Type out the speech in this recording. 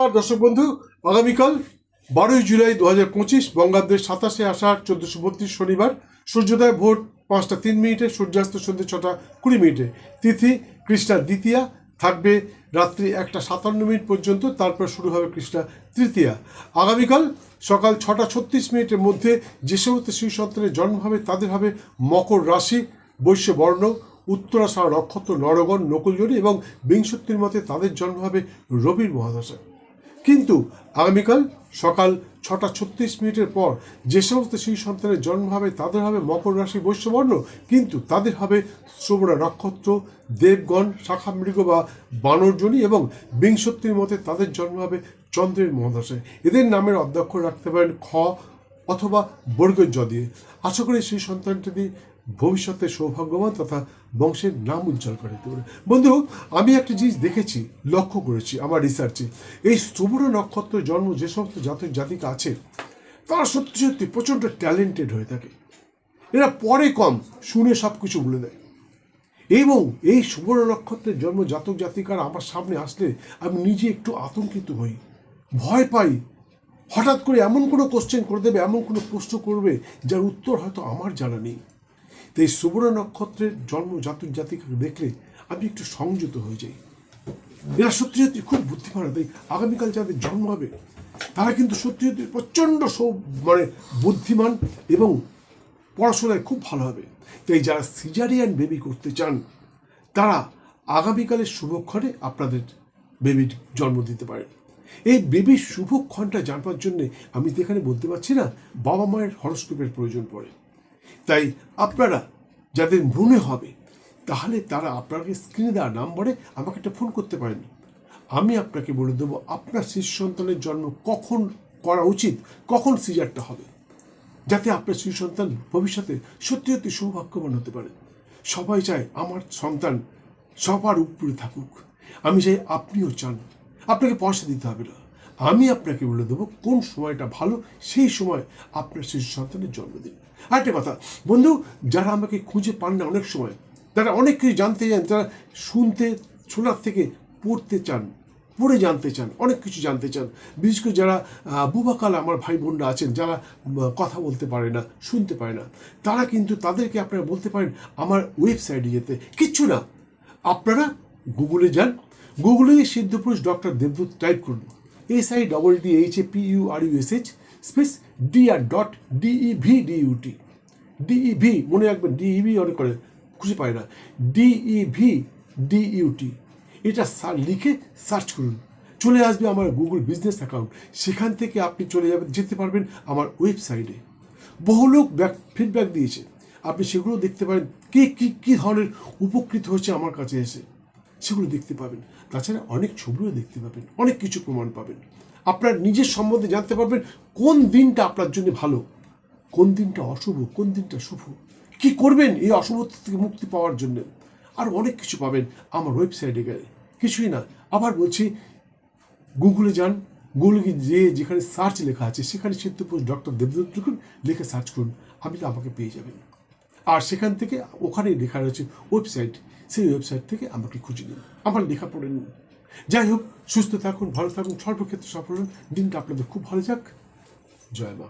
দর্শক বন্ধু, আগামীকাল বারোই জুলাই দু হাজার পঁচিশ, বঙ্গাব্দের সাতাশে আষাঢ় চোদ্দশো বত্রিশ শনিবার, সূর্যোদয় ভোর পাঁচটা তিন মিনিটে, সূর্যাস্ত সন্ধ্যে ছটা কুড়ি মিনিটে। তিথি কৃষ্ণা দ্বিতীয়া, থাকবে রাত্রি একটা সাতান্ন মিনিট পর্যন্ত, তারপর শুরু হবে কৃষ্ণা তৃতীয়া। আগামীকাল সকাল ছটা ছত্রিশ মিনিটের মধ্যে যে সমস্ত শিশু সন্তানের জন্ম হবে, তাদের হবে মকর রাশি বৈশ্য বর্ণ উত্তরাষাঢ়, নক্ষত্র, নরগণ নকুলজনী এবং বিংশতির মতে তাদের জন্ম হবে রবির মহাদশায় কিন্তু আগামীকাল সকাল ছটা ছত্রিশ মিনিটের পর যে সমস্ত শিশু সন্তানের জন্ম হবে, তাদের হবে মকর রাশি বৈশ্যবর্ণ, কিন্তু তাদের হবে শ্রবণা নক্ষত্র, দেবগণ, শাখা মৃগ বা বানরজনী এবং বিংশতির মতে তাদের জন্ম হবে চন্দ্রের মহাদশায়। এদের নামের অধ্যক্ষ রাখতে পারেন খ অথবা বর্গের জ দিয়ে। আশা করি সেই সন্তানটি ভবিষ্যতে সৌভাগ্যবান তথা বংশের নাম উজ্জ্বল করে দিতে বন্ধু, আমি একটা জিনিস দেখেছি, লক্ষ্য করেছি আমার রিসার্চে এই শ্রবণ নক্ষত্র জন্ম যে সমস্ত জাতক জাতিকা আছে, তারা সত্যি সত্যি প্রচণ্ড ট্যালেন্টেড হয়ে থাকে। এরা পরে কম শুনে সব কিছু বলে দেয় এবং এই সুবর্ণ নক্ষত্রের জন্ম জাতক জাতিকার আমার সামনে আসলে আমি নিজে একটু আতঙ্কিত হই। ভয় পাই। হঠাৎ করে এমন কোনো কোশ্চেন করে দেবে, এমন কোনো প্রশ্ন করবে, যার উত্তর হয়তো আমার জানা নেই। তো এই সুবর্ণ নক্ষত্রের জন্ম জাতক জাতিকাকে দেখলে আমি একটু সংযত হয়ে যাই। এরা সত্যি সত্যি খুব বুদ্ধিমান, তাই আগামীকাল যাদের জন্ম হবে, তারা কিন্তু সত্যি সত্যি প্রচণ্ড সৌ মানে বুদ্ধিমান এবং পড়াশোনায় খুব ভালো হবে। তাই যারা সিজারিয়ান বেবি করতে চান, তারা আগামীকালের শুভক্ষণে আপনাদের বেবির জন্ম দিতে পারেন। এই বেবির শুভক্ষণটা জানবার জন্যে আমি তো এখানে বলতে পারছি না বাবা মায়ের হরস্কোপের প্রয়োজন পড়ে। তাই আপনারা যাদের মনে হবে, তাহলে তারা আপনাকে স্ক্রিনে দেওয়া নাম্বারে আমাকে একটা ফোন করতে পারেন। আমি আপনাকে বলে দেবো, আপনার শিশু সন্তানের জন্ম কখন করা উচিত, কখন সিজারটা হবে, যাতে আপনার শিশু সন্তান ভবিষ্যতে সত্যি সত্যি সৌভাগ্যবান হতে পারে। সবাই চায় আমার সন্তান সবার উপরে থাকুক। আমি চাই আপনিও চান। আপনাকে পয়সা দিতে হবে না। আমি আপনাকে বলে দেবো কোন সময়টা ভালো, সেই সময় আপনার শিশু সন্তানের জন্মদিন। আরেকটা কথা, বন্ধু, যারা আমাকে খুঁজে পান না অনেক সময়, তারা অনেক কিছু জানতে চান, তারা শুনতে, শোনার থেকে পড়তে চান, পড়ে জানতে চান, অনেক কিছু জানতে চান। বিশেষ করে যারা বুবাকাল আমার ভাই বোনরা আছেন, যারা কথা বলতে পারে না, শুনতে পারে না, তারা কিন্তু তাদেরকে আপনারা বলতে পারেন, আমার ওয়েবসাইটে যেতে। কিচ্ছু না। আপনারা গুগলে যান, গুগলে সিদ্ধপুরুষ ডক্টর দেবদূত টাইপ করুন। S I double D H A P U R U S H space D R dot D E V D U T D E V মনে রাখবেন ডিই ভি অনেক করে খুশি পায় না। ডিই ভি ডিইউটি এটা সা- লিখে সার্চ করুন। চলে আসবে আমার গুগল বিজনেস অ্যাকাউন্ট সেখান থেকে আপনি চলে যাবেন, যেতে পারবেন আমার ওয়েবসাইটে বহু লোক ব্যাক ফিডব্যাক দিয়েছে। আপনি সেগুলো দেখতে পারেন। কে কী কী ধরনের উপকৃত হয়েছে আমার কাছে এসে। সেগুলো দেখতে পাবেন। তাছাড়া অনেক ছবিও দেখতে পাবেন, অনেক কিছু প্রমাণ পাবেন। আপনার নিজের সম্বন্ধে জানতে পারবেন কোন দিনটা আপনার জন্য ভালো, কোন দিনটা অশুভ, কোন দিনটা শুভ, কি করবেন এই অশুভত্ব থেকে মুক্তি পাওয়ার জন্য। আর অনেক কিছু পাবেন আমার ওয়েবসাইটে গেলে। কিছুই না। আবার বলছি, গুগলে যান, গুগলে যে যেখানে সার্চ লেখা আছে, সেখানে চিত্তপুরুষ ডক্টর দেবদত্ত লিখুন, লিখে সার্চ করুন, আপনি তো আমাকে পেয়ে যাবেন। আর সেখান থেকে ওখানেই লেখা রয়েছে ওয়েবসাইট সেই ওয়েবসাইট থেকে আমাকে খুঁজে নিন। আমার লেখা পড়ে নিন। যাই হোক, সুস্থ থাকুন, ভালো থাকুন সর্বক্ষেত্রে সফল হন দিনটা আপনাদের খুব ভালো যাক। জয় মা।